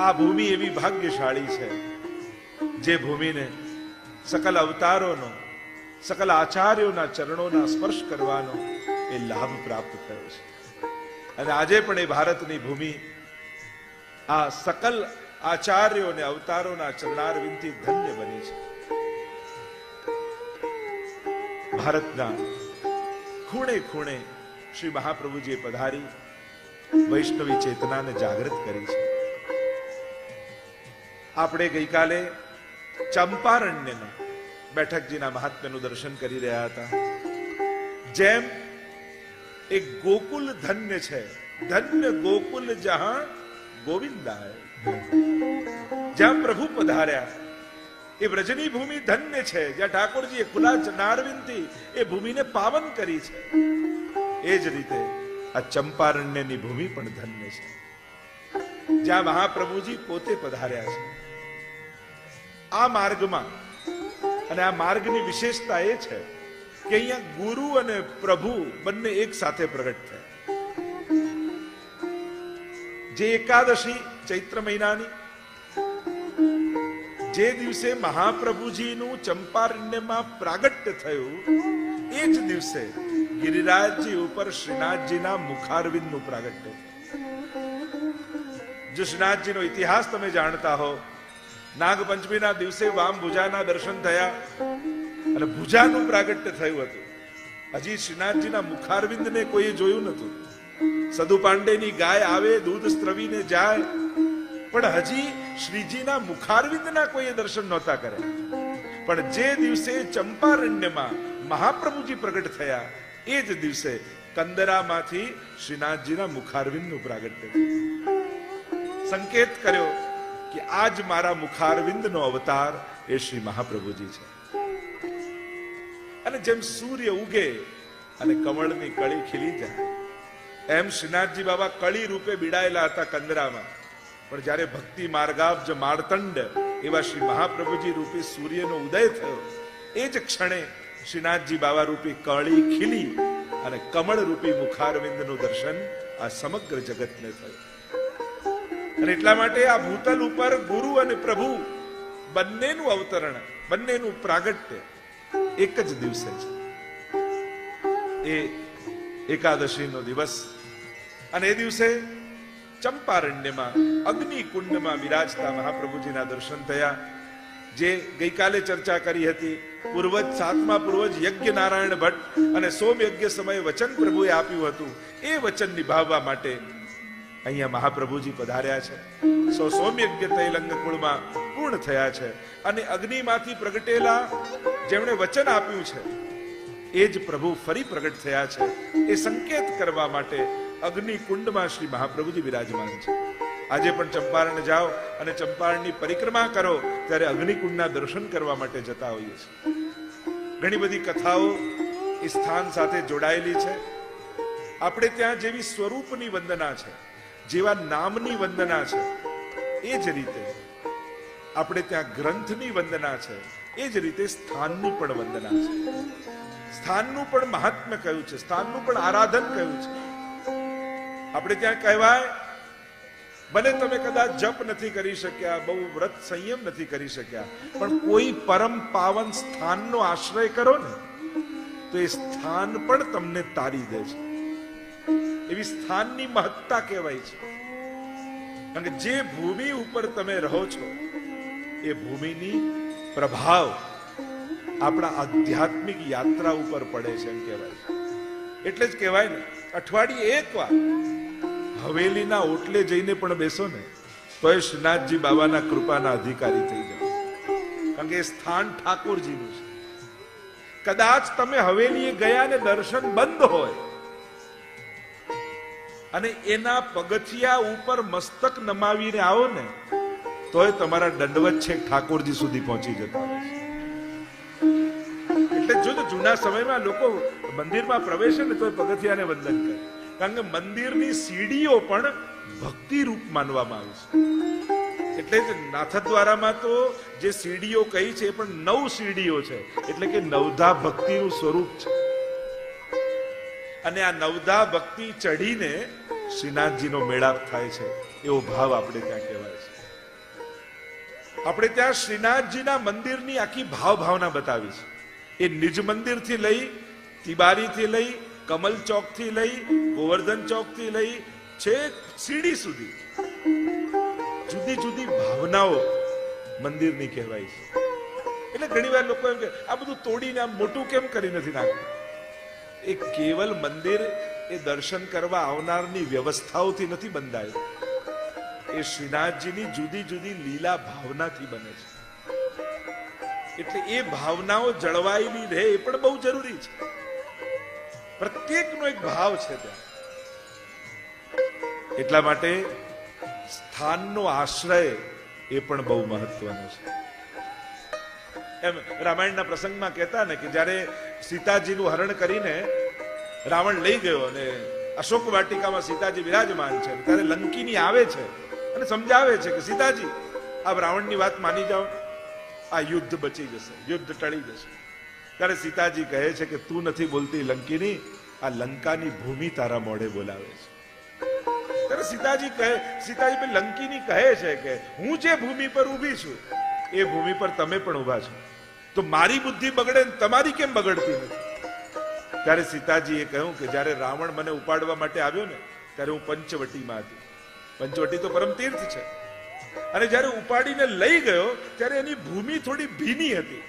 આ ભૂમિ એવી ભાગ્યશાળી છે, જે ભૂમિને સકલ અવતારોનો, સકલ આચાર્યોના ચરણોના સ્પર્શ કરવાનો એ લાભ પ્રાપ્ત થયો છે. અને આજે પણ એ ભારતની ભૂમિ આ સકલ આચાર્યો અવતારોના ચરણારવિંદથી ધન્ય બની છે. ભારતના ખૂણે ખૂણે શ્રી મહાપ્રભુજીએ પધારી, વૈષ્ણવી ચેતનાને જાગૃત કરી છે. આપણે ગઈકાલે ચંપારણ્યના બેઠકજીના મહાત્મ્યનું દર્શન કરી રહ્યા હતા. જેમ એક ગોકુલ ધન્ય છે, ધન્ય ગોકુલ જહાં ગોવિંદાય. જ્યાં પ્રભુ પધાર્યા, એ વ્રજની ભૂમિ ધન્ય છે, જ્યાં ઠાકોરજીએ ખુલા નારવિંદથી એ ભૂમિને પાવન કરી છે. એ જ રીતે આ ચંપારણ્યની ભૂમિ પણ ધન્ય છે. જ્યાં મહાપ્રભુજી પોતે પધાર્યા છે. આ માર્ગમાં. અને આ માર્ગની વિશેષતા એ છે કે અહીંયા ગુરુ અને પ્રભુ બંને એક સાથે પ્રગટ થયા. જે એકાદશી ચૈત્ર મહિનાની, જે દિવસે મહાપ્રભુજીનું ચંપારણ્યમાં પ્રાગટ્ય થયું, એ જ દિવસે ગિરિરાજજી ઉપર શ્રીનાથજીના મુખારવિંદનું પ્રાગટ્ય જો શ્રીનાથજીનો ઇતિહાસ તમે જાણતા હો નાગપંચમીના દિવસે વામ ભુજાના દર્શન થયા અને ભુજાનું પ્રાગટ્ય થયું હતું. હજી શ્રીનાથજીના મુખારવિંદને કોઈએ જોયું નતું સદુ પાંડેની ગાય આવે, દૂધ સ્ત્રવીને જાય, પણ હજી શ્રીજીના મુખારવિંદના કોઈએ દર્શન નહોતા કર્યા. પણ જે દિવસે ચંપારણ્યમાં મહાપ્રભુજી પ્રગટ થયા, એ જ દિવસે કંદરામાંથી શ્રીનાથજીના મુખારવિંદનું પ્રાગટ્ય સંકેત કર્યો કે આજ મારા મુખારવિંદનો અવતાર એ શ્રી મહાપ્રભુજી છે. અને જેમ સૂર્ય ઉગે અને કમળની કળી ખીલી જાય, એમ શ્રીનાથજી બાબા કળી રૂપે બિડાયેલા હતા કંદરામાં. પણ જ્યારે ભક્તિ માર્ગાબ્જ માર્તંડ એવા શ્રી મહાપ્રભુજી રૂપી સૂર્યનો ઉદય થયો, એ જ ક્ષણે શ્રીનાથજી બાબા રૂપી કળી ખીલી અને કમળ રૂપી મુખારવિંદનું દર્શન આ સમગ્ર જગતને થયું. અને એટલા માટે આ ભૂતલ ઉપર ગુરુ અને પ્રભુ બંનેનું અવતરણ, બંનેનું પ્રાગટ્ય એક જ દિવસે છે. એ એકાદશીનો દિવસ અને એ દિવસે ચંપારણ્યમાં અગ્નિ કુંડમાં વિરાજતા મહાપ્રભુજીના દર્શન થયા, જે ગઈકાલે ચર્ચા કરી હતી. પૂર્વજ સાતમા પૂર્વજ યજ્ઞ નારાયણ ભટ્ટ અને સોમ યજ્ઞ સમયે વચન પ્રભુએ આપ્યું હતું. એ વચન નિભાવવા માટે અહીંયા મહાપ્રભુજી પધાર્યા છે. સો સૌમ્યજ્ઞ તૈલંગ કુળમાં પૂર્ણ થયા છે. અને અગ્નિમાંથી પ્રગટેલા જેમણે વચન આપ્યું છે, એ જ પ્રભુ ફરી પ્રગટ થયા છે. એ સંકેત કરવા માટે અગ્નિ કુંડમાં શ્રી મહાપ્રભુજી વિરાજમાન છે. આજે પણ ચંપારણ જાઓ અને ચંપારણની પરિક્રમા કરો, ત્યારે અગ્નિકુંડના દર્શન કરવા માટે જતા હોઈએ છીએ. ઘણી બધી કથાઓ એ સ્થાન સાથે જોડાયેલી છે. આપણે ત્યાં જેવી સ્વરૂપની વંદના છે. જેવા નામની વંદના છે. એ જ રીતે આપણે ત્યાં ગ્રંથની વંદના છે. એ જ રીતે સ્થાનની પણ વંદના છે. સ્થાનનું પણ મહાત્મ્ય કયું છે? સ્થાનનું પણ આરાધન કયું છે? આપણે ત્યાં કહેવાય ભલે તમે કદાચ જપ નથી કરી શક્યા, બહુ વ્રત સંયમ નથી કરી શક્યા, પણ કોઈ પરમ પાવન સ્થાનનો આશ્રય કરો ને, તો એ સ્થાન પણ તમને તારી દે છે એવી સ્થાનની મહત્તા કહેવાય છે. કારણ કે જે ભૂમિ ઉપર તમે રહો છો, એ ભૂમિની પ્રભાવ આપણા આધ્યાત્મિક યાત્રા ઉપર પડે છે એમ કહેવાય. એટલે જ કહેવાય ને, અઠવાડિયે એક વાર હવેલીના ઓટલે જઈને પણ બેસો ને તો એ શ્રીનાથજી બાબાના કૃપાના અધિકારી થઈ જાઓ. કારણ કે એ સ્થાન ઠાકોરજીનું છે. કદાચ તમે હવેલીએ ગયા ને દર્શન બંધ હોય અને એના પગથિયા ઉપર મસ્તક નમાવીને આવો ને, તોય તમારા દંડવત છે ઠાકોરજી સુધી પહોંચી જતા એટલે જો જૂના સમયમાં લોકો મંદિરમાં પ્રવેશે ને તોય પગથિયાને વંદન કરે. કારણ કે મંદિરની સીડીઓ પણ ભક્તિ રૂપ માનવામાં આવી છે. એટલે નાથદ્વારામાં તો જે સીડીઓ કહી છે એ પણ નવ સીડીઓ છે. એટલે કે નવધા ભક્તિનું સ્વરૂપ છે. અને આ નવધા ભક્તિ ચઢીને શ્રીનાથજીનો મેળાપ થાય છે, એવો ભાવ આપણે ત્યાં કહેવાય છે. આપણે ત્યાં શ્રીનાથજીના મંદિરની આખી ભાવ ભાવના બતાવી છે. એ નિજ મંદિરથી લઈ, તિબારીથી લઈ, કમલ ચોકથી લઈ, ગોવર્ધન ચોકથી લઈ, છેક સીડી સુધી. જુદી જુદી ભાવનાઓ મંદિરની કહેવાય છે. એટલે ઘણી વાર લોકો એમ કે આ બધું તોડીને આમ મોટું કેમ કરી નથી નાખ્યું એ કેવલ મંદિર એ દર્શન કરવા આવનારની વ્યવસ્થાઓથી નથી બંધાયું. એ શ્રીનાથજીની જુદી જુદી લીલા ભાવનાથી બને છે. એટલે એ ભાવનાઓ જળવાયેલી રહે એ પણ બહુ જરૂરી છે. પ્રત્યેકનો એક ભાવ છે ત્યાં. એટલા માટે સ્થાનનો આશ્રય એ પણ બહુ મહત્વનો છે. એમ રામાયણના પ્રસંગમાં કહેતા ને કે જ્યારે સીતાજીનું હરણ કરીને રાવણ લઈ ગયો અને અશોક વાટિકામાં સીતાજી વિરાજમાન છે. ત્યારે લંકીની આવે છે અને સમજાવે છે કે સીતાજી, આપ રાવણની વાત માની જાઓ. આ યુદ્ધ બચી જશે, યુદ્ધ ટળી જશે. ત્યારે સીતાજી કહે છે કે તું નથી બોલતી લંકીની, આ લંકાની ભૂમિ તારા મોઢે બોલાવે છે. ત્યારે સીતાજી કહે, સીતાજી લંકીની કહે છે કે હું જે ભૂમિ પર ઊભી છું, એ ભૂમિ પર તમે પણ ઊભા છો. તો મારી બુદ્ધિ બગડે તમારી કેમ બગડતી નથી? ત્યારે સીતાજીએ કહ્યું કે જ્યારે રાવણ મને ઉપાડવા માટે આવ્યો ને, ત્યારે હું પંચવટીમાં હતી. પંચવટી તો પરમ તીર્થ છે. અને જ્યારે ઉપાડીને લઈ ગયો, ત્યારે એની ભૂમિ થોડી ભીની હતી.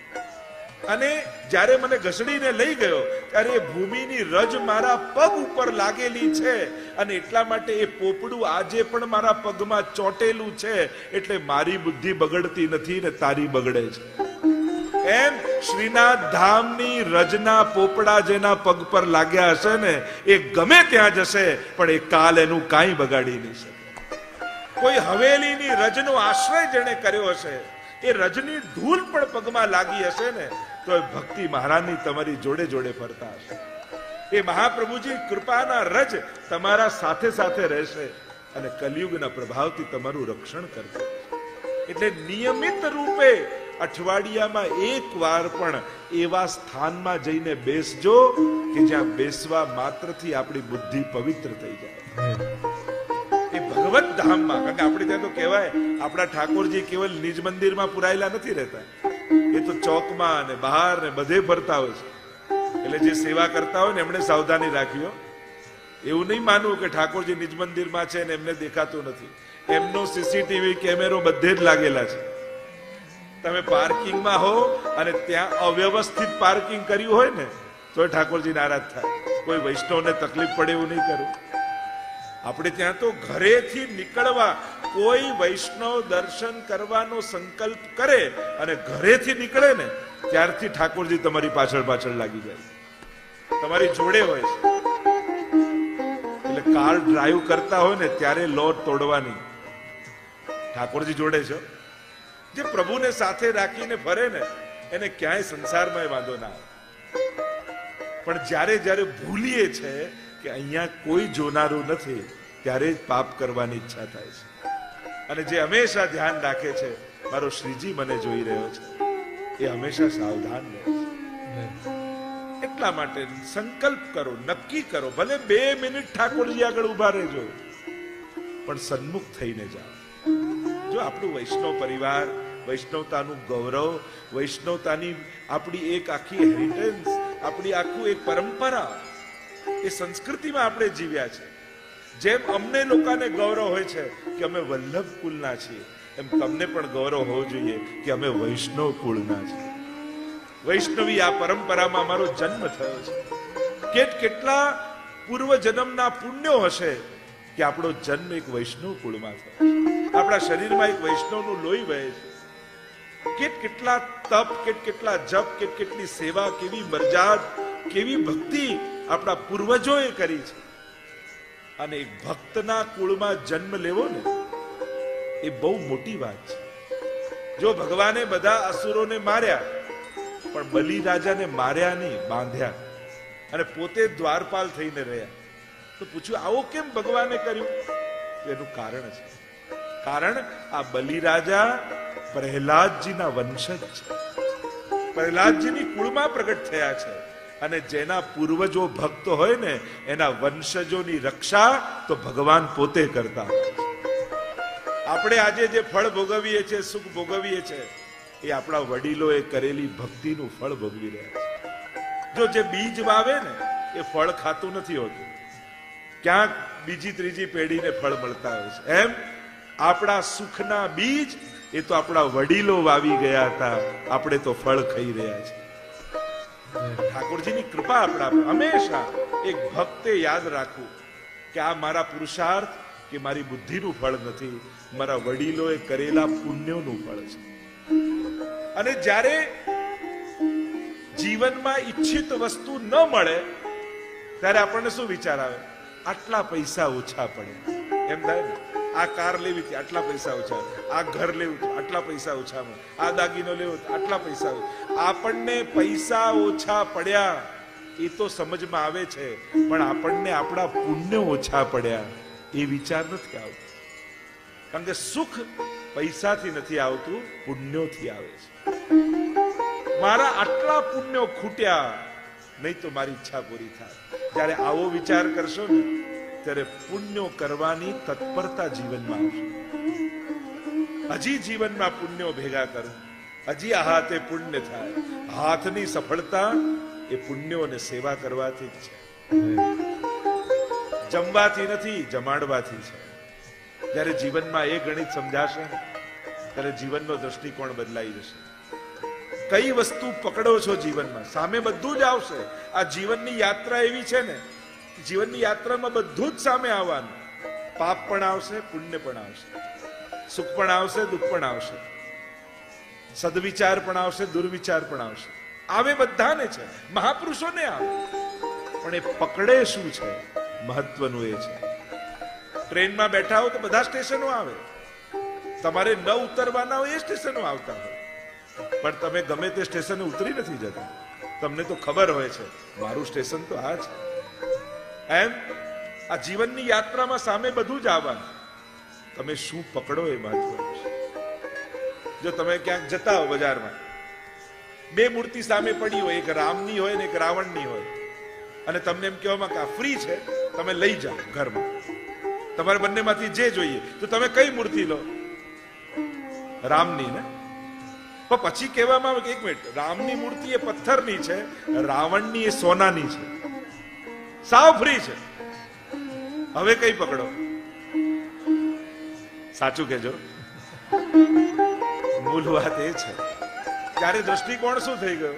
અને જ્યારે મને ઘસડીને લઈ ગયો, ત્યારે એ ભૂમિની રજ મારા પગ ઉપર લાગેલી છે. અને એટલા માટે એ પોપડું આજે પણ મારા પગમાં ચોટેલું છે. એટલે મારી બુદ્ધિ બગડતી નથી ને તારી બગડે છે. એમ શ્રીનાથ ધામની રજના પોપડા જેના પગ પર લાગ્યા હશે ને, એ ગમે ત્યાં જશે, પણ એ કાલ એનું કાંઈ બગાડી નહીં શકે. કોઈ હવેલીની રજનો આશ્રય જેણે કર્યો હશે, એ રજની ધૂલ પણ પગમાં લાગી હશે ને, તો એ ભક્તિ મહારાજની તમારી જોડે જોડે ફરતા હશે. એ મહાપ્રભુજી કૃપાના રજ તમારા સાથે સાથે રહેશે અને કલયુગના પ્રભાવથી તમારું રક્ષણ કરશે. એટલે નિયમિત રૂપે અઠવાડિયામાં એક વાર પણ એવા સ્થાનમાં જઈને બેસજો કે જ્યાં બેસવા માત્રથી આપણી બુદ્ધિ પવિત્ર થઈ જાય. એ ભગવત ધામમાં, કારણ કે આપણે ત્યાં તો કહેવાય, આપણા ઠાકોરજી કેવલ નિજ મંદિરમાં પુરાયેલા નથી રહેતા. એ તો ચોકમાં અને બહાર ને બધે ફરતા હોય છે. એટલે જે સેવા કરતા હોય ને એમણે સાવધાની રાખ્યો એવું નહીં માનવું કે ઠાકોરજી નિજ મંદિરમાં છે ને એમને દેખાતું નથી. એમનો સીસીટીવી કેમેરો બધે જ લાગેલા છે. તમે પાર્કિંગમાં હો અને ત્યાં અવ્યવસ્થિત પાર્કિંગ કર્યું હોય ને તો ઠાકોરજી નારાજ થાય. કોઈ વૈષ્ણવને તકલીફ પડે એવું નહીં કરું. આપણે ત્યાં તો ઘરેથી નીકળવા, કોઈ વૈષ્ણવ દર્શન કરવાનો સંકલ્પ કરે અને ઘરેથી નીકળે ને, ત્યારથી ઠાકોરજી તમારી પાછળ પાછળ લાગી જાય. તમારી જોડે હોય છે. એટલે કાર ડ્રાઈવ કરતા હોય ને, ત્યારે લો તોડવાની. ઠાકોરજી જોડે છે જે પ્રભુને સાથે રાખીને ફરે ને, એને ક્યાંય સંસારમાં વાંધો ના આવે. પણ જ્યારે જ્યારે ભૂલીએ છે કે અહીંયા કોઈ જોનારું નથી, ત્યારે જ પાપ કરવાની ઈચ્છા થાય છે. અને જે હંમેશા ધ્યાન રાખે છે, મારો શ્રીજી મને જોઈ રહ્યો છે. એ હંમેશા સાવધાન રહે એટલા માટે સંકલ્પ કરો, નક્કી કરો, ભલે બે મિનિટ ઠાકોરજી આગળ ઊભા રહેજો, પણ સન્મુખ થઈને જાઓ. જો આપણું વૈષ્ણવ પરિવાર, વૈષ્ણવતાનું ગૌરવ, વૈષ્ણવતાની આપણી એક આખી હેરિટેન્સ આપણી આખું એક પરંપરા, એ સંસ્કૃતિમાં આપણે જીવ્યા છે. જેમ અમને લોકોને ગૌરવ હોય છે કે અમે વલ્લભ કુલના છીએ, એમ તમને પણ ગૌરવ હોવો જોઈએ કે અમે વૈષ્ણવ કુળના છીએ. વૈષ્ણવી આ પરંપરામાં અમારો જન્મ થયો છે. કેટ કેટલા પૂર્વ જન્મના પુણ્યો હશે કે આપણો જન્મ એક વૈષ્ણવ કુળમાં થયો છે. આપણા શરીરમાં એક વૈષ્ણવનું લોહી વહે છે. કેટ કેટલા તપ, કેટ કેટલા જપ, કેટ કેટલી સેવા, કેવી મરજાદ કેવી ભક્તિ આપણા પૂર્વજોએ કરી છે. અને એક ભક્તના કુળમાં જન્મ લેવો ને, એ બહુ મોટી વાત છે. જો ભગવાને બધા અસુરોને માર્યા, પણ બલિ રાજાને માર્યા નહીં, બાંધ્યા. અને પોતે દ્વારપાલ થઈને રહ્યા. તો પૂછ્યું, આવો કેમ ભગવાને કર્યું? એનું કારણ છે. કારણ આ બલિરાજા પ્રહલાદજીના વંશજ છે. પ્રહલાદજીની કુળમાં પ્રગટ થયા છે અને જેના પૂર્વજો ભક્ત હોય ને, એના વંશજોની રક્ષા તો ભગવાન પોતે કરતા આપણે આજે જે ફળ ભોગવીએ છીએ, સુખ ભોગવીએ છીએ, એ આપણા વડીલોએ કરેલી ભક્તિનું ફળ ભોગવી રહ્યા છે. જો જે બીજ વાવે ને, એ ફળ ખાતું નથી હોતું. ક્યાંક બીજી ત્રીજી પેઢીને ફળ મળતા હોય છે. એમ આપણા સુખના બીજ, એ તો આપણા વડીલો વાવી ગયા હતા. આપણે તો ફળ ખાઈ રહ્યા છે ઠાકોરજીની કૃપા આપણા હંમેશા એક ભક્તે યાદ રાખવું કે આ મારા પુરુષાર્થ કે મારી બુદ્ધિનું ફળ નથી. મારા વડીલોએ કરેલા પુણ્યોનું ફળ છે. અને જ્યારે જીવનમાં ઈચ્છિત વસ્તુ ન મળે, ત્યારે આપણને શું વિચાર આવે? આટલા પૈસા ઓછા પડે. એમ થાય આ કાર લેવી હતી આટલા પૈસા ઓછા? આ ઘર લેવું આટલા પૈસા ઓછા આ દાગીનો લેવો આટલા પૈસા આપણને પૈસા ઓછા પડ્યા, એ તો સમજમાં આવે છે. પણ આપણને આપણા પુણ્ય ઓછા પડ્યા, એ વિચાર નથી આવતો. કારણ કે સુખ પૈસાથી નથી આવતું, પુણ્યોથી આવે છે. મારા આટલા પુણ્યો ખૂટ્યા, નહીં તો મારી ઈચ્છા પૂરી થાય. જ્યારે આવો વિચાર કરશો ને ત્યારે પુણ્યો કરવાની તત્પરતા જીવનમાં હજી જીવનમાં પુણ્યો ભેગા કરો. હજી આ હાથે પુણ્ય થાય. હાથની સફળતા એ પુણ્યો સેવા કરવાથી જ છે. જમવાથી નથી, જમાડવાથી છે. જ્યારે જીવનમાં એ ગણિત સમજાશે, ત્યારે જીવનનો દ્રષ્ટિકોણ બદલાઈ જશે. કઈ વસ્તુ પકડો છો જીવનમાં? સામે બધું જ આવશે. આ જીવનની યાત્રા એવી છે ને જીવનની યાત્રામાં બધું જ સામે આવવાનું. પાપ પણ આવશે, પુણ્ય પણ આવશે. સુખ પણ આવશે, દુઃખ પણ આવશે. સદવિચાર પણ આવશે, દુર્વિચાર પણ આવશે. આવે બધાને છે. મહાપુરુષોને આવે. પણ એ પકડે શું છે? મહત્વનું એ છે. ટ્રેનમાં બેઠા હો તો બધા સ્ટેશનો આવે. તમારે ન ઉતરવાના હોય એ સ્ટેશનો આવતા હોય. પણ તમે ગમે તે સ્ટેશને ઉતરી નથી જતા. તમને તો ખબર હોય છે, મારું સ્ટેશન તો આ છે. એમ? આ જીવનની યાત્રામાં સામે બધું જ આવવાનું. તમે શું પકડો એ જો તમે ક્યાંક જતા હો બજારમાં, બે મૂર્તિ સામે પડી હોય, એક રામની હોય ને એક રાવણની હોય, અને તમને એમ કહેવામાં કે આ ફ્રી છે, તમે લઈ જાઓ ઘરમાં. તમારે બંનેમાંથી જે જોઈએ, તો તમે કઈ મૂર્તિ લો? રામની ને? પછી કહેવામાં આવે કે એક મિનિટ, રામની મૂર્તિ એ પથ્થરની છે, રાવણની એ સોનાની છે. સાવ ફ્રી છે. હવે કઈ પકડો. સાચું કેજો મૂળ વાત એ છે. ત્યારે દ્રષ્ટિકોણ શું થઈ ગયો?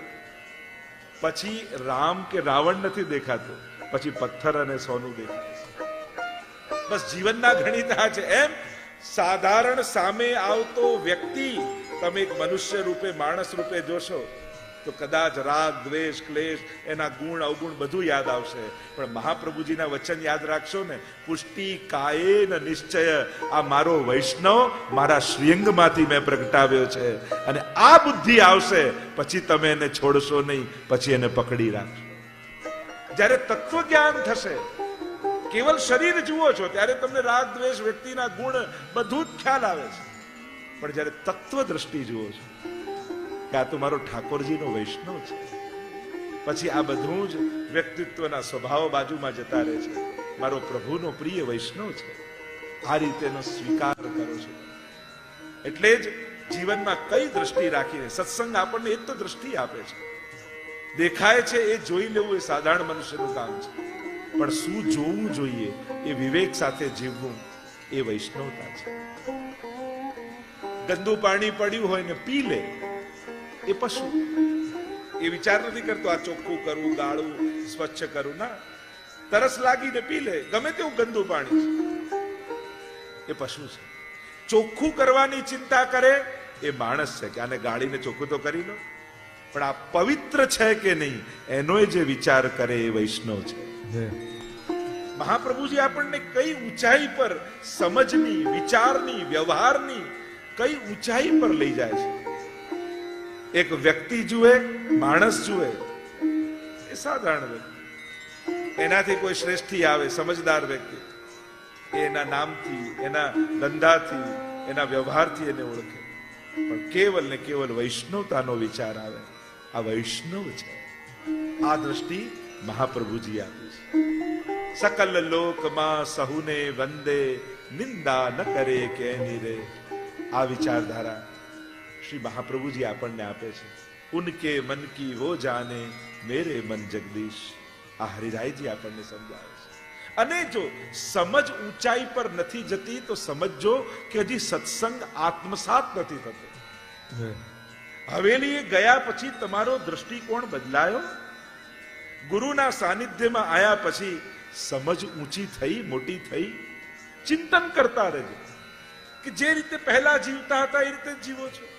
પછી રામ કે રાવણ નથી દેખાતો, પછી પથ્થર અને સોનું દેખાય બસ જીવનના ગણિતા છે. એમ સાધારણ સામે આવતો વ્યક્તિ, તમે એક મનુષ્ય રૂપે, માણસ રૂપે જોશો તો કદાચ રાગ, દ્વેષ, ક્લેશ, એના ગુણ, અવગુણ બધું યાદ આવશે. પણ મહાપ્રભુજીના વચન યાદ રાખશો ને, પુષ્ટિ કાયેન નિશ્ચય. આ મારો વૈષ્ણવ, મારા શ્રીઅંગમાંથી મેં પ્રગટાવ્યો છે. અને આ બુદ્ધિ આવશે, પછી તમે એને છોડશો નહીં, પછી એને પકડી રાખશો. જ્યારે તત્વ જ્ઞાન થશે, કેવલ શરીર જુઓ છો, ત્યારે તમને રાગ, દ્વેષ, વ્યક્તિના ગુણ બધું જ ખ્યાલ આવે છે. પણ જ્યારે તત્વ દ્રષ્ટિ જુઓ છો કે આ તો મારો ઠાકોરજીનો વૈષ્ણવ છે. પછી આ બધું જ વ્યક્તિત્વના સ્વભાવ બાજુમાં જતા રહે છે. મારો પ્રભુનો પ્રિય વૈષ્ણવ છે. આ રીતેનો સ્વીકાર કરો છો. એટલે જ જીવનમાં કઈ દ્રષ્ટિ રાખીને, સત્સંગ આપણને એક તો દ્રષ્ટિ આપે છે. દેખાય છે એ જોઈ લેવું એ સાધારણ મનુષ્યનું કામ છે. પણ શું જોવું જોઈએ એ વિવેક સાથે જીવવું એ વૈષ્ણવતા છે. ગંદુ પાણી પડ્યું હોય ને પી લે એ પશુ. એ વિચાર નથી કરતો આ ચોખ્ખું કરવું ગાળું સ્વચ્છ કરવું ના. તરસ લાગીને પી લે ગમે તેવું ગંદુ પાણી એ પશુ છે. ચોખ્ખું કરવાની ચિંતા કરે એ માણસ છે કે આને ગાળીને ચોખ્ખું તો કરી લો. પણ આ પવિત્ર છે કે નહીં એનો જે વિચાર કરે એ વૈષ્ણવ છે. મહાપ્રભુજી આપણને કઈ ઊંચાઈ પર સમજની વિચારની વ્યવહારની કઈ ઊંચાઈ પર લઈ જાય છે? એક વ્યક્તિ જુએ, માણસ જુએ. એ સાધારણ વ્યક્તિ. એનાથી કોઈ શ્રેષ્ઠી આવે, સમજદાર વ્યક્તિ. એના નામથી, એના ધંધાથી, એના વ્યવહારથી એને ઓળખે. પણ કેવલ ને કેવલ વૈષ્ણવતાનો વિચાર આવે. આ વૈષ્ણવ છે. આ દ્રષ્ટિ મહાપ્રભુજી આપે છે. સકલ લોકમાં સહુને વંદે, નિંદા ન કરે કે રે આ વિચારધારા શ્રી મહાપ્રભુજી આપણને આપે છે. ઉનકે મન કી વો જાને મેરે મન જગદીશ. આ હરિરાયજી આપણને સમજાવે છે. અને જો સમજ ઊંચાઈ પર નથી જતી તો સમજજો કે હજી સત્સંગ આત્મસાત નથી થતો. હવેલીએ ગયા પછી તમારો દ્રષ્ટિકોણ બદલાયો? ગુરુના સાનિધ્યમાં આયા પછી સમજ ઊંચી થઈ મોટી થઈ? ચિંતન કરતા રહેજો. કે જે રીતે પહેલા જીવતા હતા એ રીતે જીવો છો.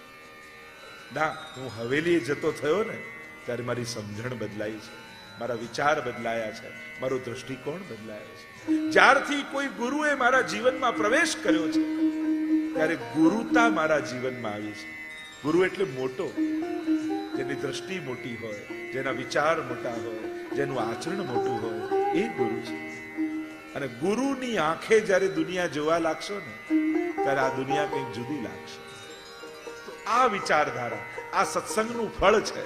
ના, હું હવેલીએ જતો થયો ને, ત્યારે મારી સમજણ બદલાઈ છે. મારા વિચાર બદલાયા છે. મારો દ્રષ્ટિકોણ બદલાયો છે. જ્યારથી કોઈ ગુરુએ મારા જીવનમાં પ્રવેશ કર્યો છે, ત્યારે ગુરુતા મારા જીવનમાં આવી છે. ગુરુ એટલે મોટો, જેની દ્રષ્ટિ મોટી હોય, જેના વિચાર મોટા હોય, જેનું આચરણ મોટું હોય, એ ગુરુ છે. અને ગુરુની આંખે જ્યારે દુનિયા જોવા લાગશો ને, ત્યારે આ દુનિયા કંઈક જુદી લાગશે. આ વિચારધારા, આ સત્સંગનું ફળ છે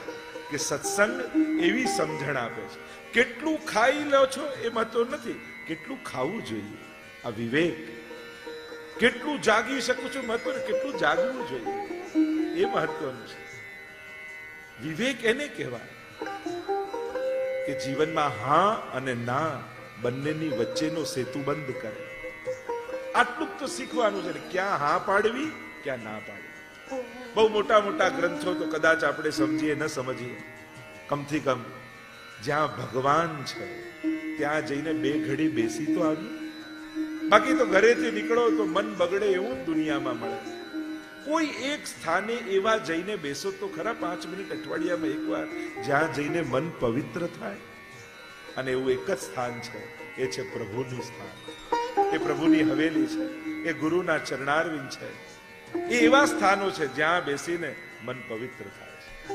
કે સત્સંગ એવી સમજણ આપે છે. કેટલું ખાઈ લો છો એ મહત્વ નથી, કેટલું ખાવું જોઈએ. આ વિવેક, કેટલું જાગી શકું છું મહત્વ કેટલું જાગવું જોઈએ. એ મહત્વનું છે. વિવેક એને કહેવાય કે જીવનમાં હા અને ના બંનેની વચ્ચેનો સેતુ બંધ કરે. આટલું તો શીખવાનું છે ક્યાં હા પાડવી, ક્યાં ના પાડવી. બહુ મોટા મોટા ગ્રંથો તો કદાચ આપણે સમજીએ, ન સમજીએ. કમથી કમ જ્યાં ભગવાન છે, ત્યાં જઈને બે ઘડી બેસી તો આવી. બાકી તો ઘરેથી નીકળો તો મન બગડે એવું દુનિયામાં મળે. કોઈ એક સ્થાને એવા જઈને બેસો તો ખરા પાંચ મિનિટ અઠવાડિયામાં એકવાર જ્યાં જઈને મન પવિત્ર થાય. અને એવું એક જ સ્થાન છે, એ છે પ્રભુનું સ્થાન. એ પ્રભુની હવેલી છે, એ ગુરુના ચરણારવિંદ છે. એવા સ્થાનો છે જ્યાં બેસીને મન પવિત્ર થાય છે.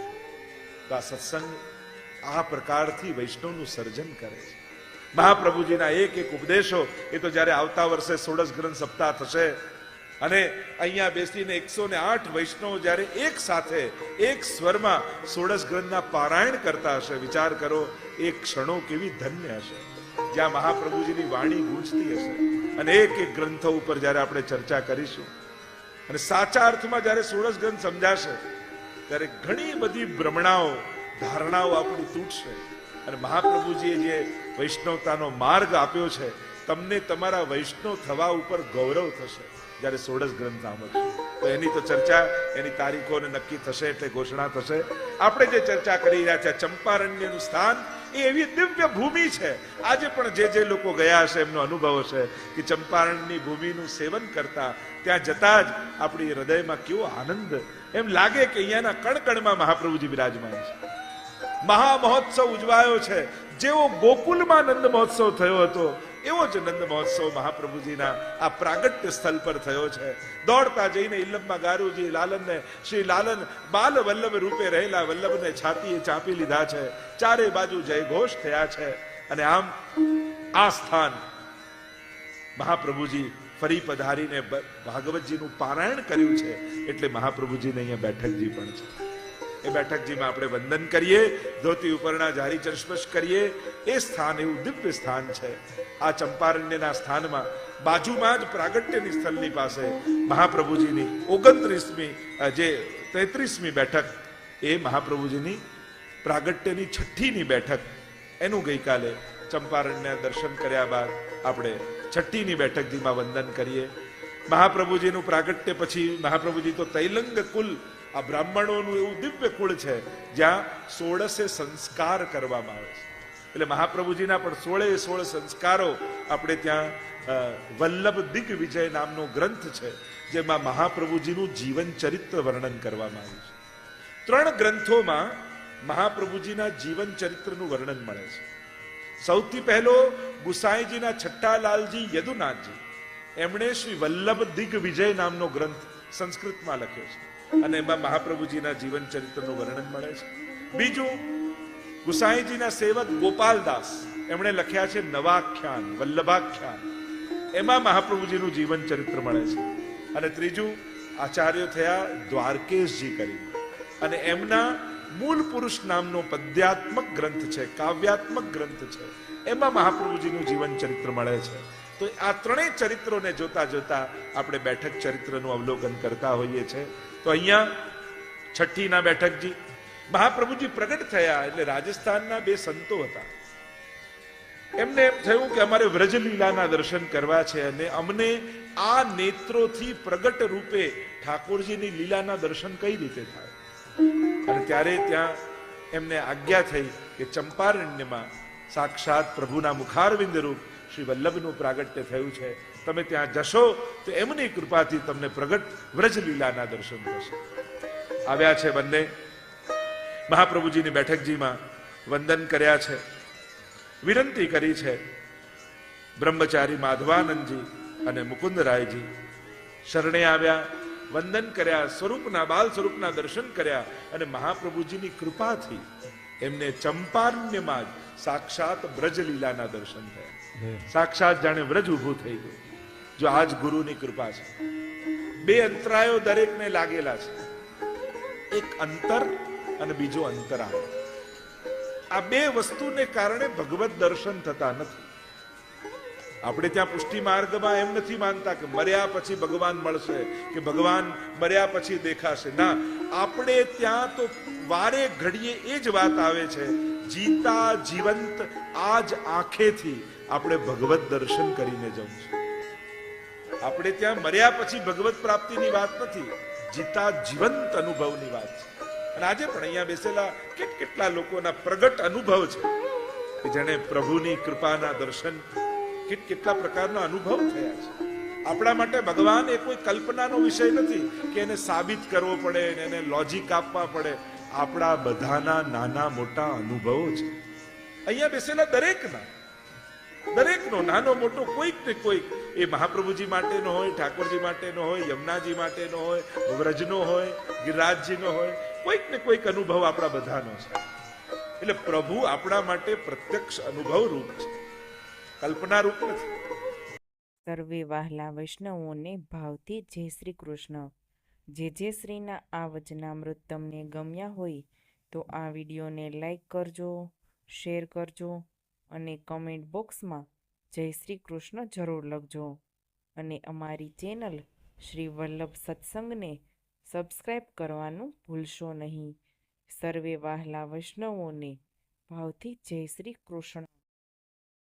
તો આ સત્સંગ આ પ્રકારથી વૈષ્ણવનું સર્જન કરે છે. મહાપ્રભુજીના એક એક ઉપદેશો એ તો જ્યારે આવતા વર્ષે સોળસ ગ્રંથ સપ્તાહ થશે અને અહીંયા બેસીને એકસો ને આઠ વૈષ્ણવ જ્યારે એક સાથે, એક સ્વરમાં સોળસ ગ્રંથના પારાયણ કરતા હશે, વિચાર કરો, એ ક્ષણો કેવી ધન્ય હશે. જ્યાં મહાપ્રભુજીની વાણી ગૂંજતી હશે અને એક એક ગ્રંથો ઉપર જ્યારે આપણે ચર્ચા કરીશું અને સાચા અર્થમાં જ્યારે સોળસ ગ્રંથ સમજાશે, ત્યારે ઘણી બધી ભ્રમણાઓ, ધારણાઓ આપણી તૂટશે. અને મહાપ્રભુજીએ જે વૈષ્ણવતાનો માર્ગ આપ્યો છે, તમને તમારા વૈષ્ણવ થવા ઉપર ગૌરવ થશે, જ્યારે સોળસ ગ્રંથ સાંભળશો. તો એની તો ચર્ચા, એની તારીખોને નક્કી થશે એટલે ઘોષણા થશે. આપણે જે ચર્ચા કરી રહ્યા છે, ચંપારણ્યનું સ્થાન એ એવી દિવ્ય ભૂમિ છે. આજે પણ જે જે લોકો ગયા હશે, એમનો અનુભવ હશે કે ચંપારણની ભૂમિનું સેવન કરતા ત્યાં જતા જ આપણી હૃદયમાં કેવો આનંદ. એમ લાગે કે અહીંયાના કણકણમાં મહાપ્રભુજી બિરાજમાન છે. મહા મહોત્સવ ઉજવાયો છે. જેવો ગોકુલમાં નંદ મહોત્સવ થયો હતો એવો જ નંદ મહોત્સવ મહાપ્રભુજીના આ પ્રાગટ્ય સ્થળ પર થયો છે. દોડતા જઈને ઇલ્લમમાં ગારુજી લાલનને, શ્રી લાલન બાલ વલ્લભ રૂપે રહેલા વલ્લભને છાતીએ ચાંપી લીધા છે. ચારે બાજુ જયઘોષ થયા છે. અને આમ આ સ્થાન મહાપ્રભુજી ફરી પધારીને ભાગવતજીનું પારાયણ કર્યું છે. એટલે મહાપ્રભુજીને અહીંયા બેઠકજી પણ છે. એ બેઠકજીમાં આપણે વંદન કરીએ, ધોતી ઉપરના જારી ચશ્મશ કરીએ. એ સ્થાન એવું દિવ્ય સ્થાન છે. આ ચંપારણ્યના સ્થાનમાં બાજુમાં જ પ્રાગટ્યની સ્થળની પાસે મહાપ્રભુજીની ઓગણત્રીસમી જે તેત્રીસમી બેઠક, એ મહાપ્રભુજીની પ્રાગટ્યની છઠ્ઠીની બેઠક. એનું ગઈકાલે ચંપારણ્ય દર્શન કર્યા બાદ આપણે છઠ્ઠીની બેઠકજીમાં વંદન કરીએ. મહાપ્રભુજીનું પ્રાગટ્ય પછી મહાપ્રભુજી તો તૈલંગ કુલ, આ બ્રાહ્મણોનું એવું દિવ્ય કુળ છે, જ્યાં સોળસે સંસ્કાર કરવામાં આવે છે. એટલે મહાપ્રભુજીના પણ સોળે સોળ સંસ્કારો આપણે ત્યાં વલ્લભ દિગ્વિજય નામનો ગ્રંથ છે, જેમાં મહાપ્રભુજીનું જીવન ચરિત્ર વર્ણન કરવામાં આવ્યું છે. ત્રણ ગ્રંથોમાં મહાપ્રભુજીના જીવન ચરિત્રનું વર્ણન મળે છે. સૌથી પહેલો ગુસાઈજીના છઠ્ઠાલાલજી યદુનાથજી. એમણે શ્રી વલ્લભ દિગ્વિજય નામનો ગ્રંથ સંસ્કૃતમાં લખ્યો છે. અને એમાં મહાપ્રભુજીના જીવન ચરિત્રનું વર્ણન મળે છે. બીજું ગુસાઈજીના સેવક ગોપાલદાસ, એમણે લખ્યા છે નવાખ્યાન, વલ્લભાખ્યાન. એમાં મહાપ્રભુજીનું જીવન ચરિત્ર મળે છે. અને ત્રીજું, આચાર્ય થયા દ્વારકેશજી કરી. અને એમના મૂળ પુરુષ નામનો પદ્યાત્મક ગ્રંથ છે, કાવ્યાત્મક ગ્રંથ છે. એમાં મહાપ્રભુજીનું જીવન ચરિત્ર મળે છે. તો આ ત્રણેય ચરિત્રોને જોતા જોતા આપણે બેઠક ચરિત્રનું અવલોકન કરતા હોઈએ છીએ તો અહીંયા છઠ્ઠીના બેઠકજી મહાપ્રભુજી પ્રગટ થયા એટલે રાજસ્થાનના બે સંતો હતા. એમને એમ થયું કે અમારે વ્રજલીલાના દર્શન કરવા છે અને અમને આ નેત્રોથી પ્રગટ રૂપે ઠાકોરજીની લીલાના દર્શન કઈ રીતે થાય? અને ત્યારે ત્યાં એમને આજ્ઞા થઈ કે ચંપારણ્યમાં સાક્ષાત પ્રભુના મુખારવિંદ રૂપ શ્રી વલ્લભનું પ્રાગટ્ય થયું છે. તમે ત્યાં જશો તો એમની કૃપાથી તમને પ્રગટ વ્રજલીલાના દર્શન થશે. આવ્યા છે બંને. મહાપ્રભુજીની બેઠકજીમાં વંદન કર્યા છે વિનંતી કરી છે. બ્રહ્મચારી માધવાનંદજી અને મુકુંદરાયજી શરણે આવ્યા વંદન કર્યા સ્વરૂપના બાલ સ્વરૂપના દર્શન કર્યા અને મહાપ્રભુજીની કૃપાથી એમને ચંપારણ્યમાં જ સાક્ષાત બ્રજલીલાના દર્શન થયા. સાક્ષાત જાણે વ્રજ ઊભું થઈ ગયું. જો આજ ગુરુની કૃપા છે. બે અંતરાયો દરેકને લાગેલા છે. એક અંતર અને બીજો અંતરાય આ બે વસ્તુને કારણે ભગવત દર્શન થતા નથી. આપણે ત્યાં પુષ્ટિ માર્ગમાં એમ નથી માનતા કે મર્યા પછી ભગવાન મળશે, કે ભગવાન મર્યા પછી દેખાશે. ના, આપણે ત્યાં તો વારે ઘડીએ એ જ વાત આવે છે, જીતા જીવંત આજ આંખેથી આપણે ભગવત દર્શન કરીને જવું છે. આપણે ત્યાં મર્યા પછી ભગવત પ્રાપ્તિની વાત નથી, જીતા જીવંત અનુભવની વાત છે. અને આજે પણ અહીંયા બેસેલા કેટ કેટલા લોકોના પ્રગટ અનુભવ છે કે જેને પ્રભુની કૃપાના દર્શન કેટ કેટલા પ્રકારના અનુભવ થયા છે. આપણા માટે ભગવાન એ કોઈ કલ્પનાનો વિષય નથી કે એને સાબિત કરવો પડે એને લોજિક આપવા પડે. આપણા બધાના નાના મોટા અનુભવો છે. અહીંયા બેસેલા દરેકના, દરેકનો નાનો મોટો કોઈક ને કોઈક એ મહાપ્રભુજી માટેનો હોય, ઠાકોરજી માટેનો હોય, યમુનાજી માટેનો હોય, વ્રજનો હોય, ગિરિરાજજીનો હોય કોઈક ને કોઈક અનુભવ આપણા બધાનો છે. એટલે પ્રભુ આપણા માટે પ્રત્યક્ષ અનુભવ રૂપ છે. કલ્પના રૂપ નથી. સર્વે વાહલા વૈષ્ણવોને ભાવથી જય શ્રી કૃષ્ણ. જે જે શ્રીના આ વચનામૃત તમને ગમ્યા હોય તો આ વિડીયોને લાઈક કરજો, શેર કરજો અને કમેન્ટ બોક્સમાં જય શ્રી કૃષ્ણ જરૂર લખજો. અને અમારી ચેનલ શ્રી વલ્લભ સત્સંગને સબસ્ક્રાઈબ કરવાનું ભૂલશો નહીં. સર્વે વહાલા વૈષ્ણવોને ભાવથી જય શ્રી કૃષ્ણ.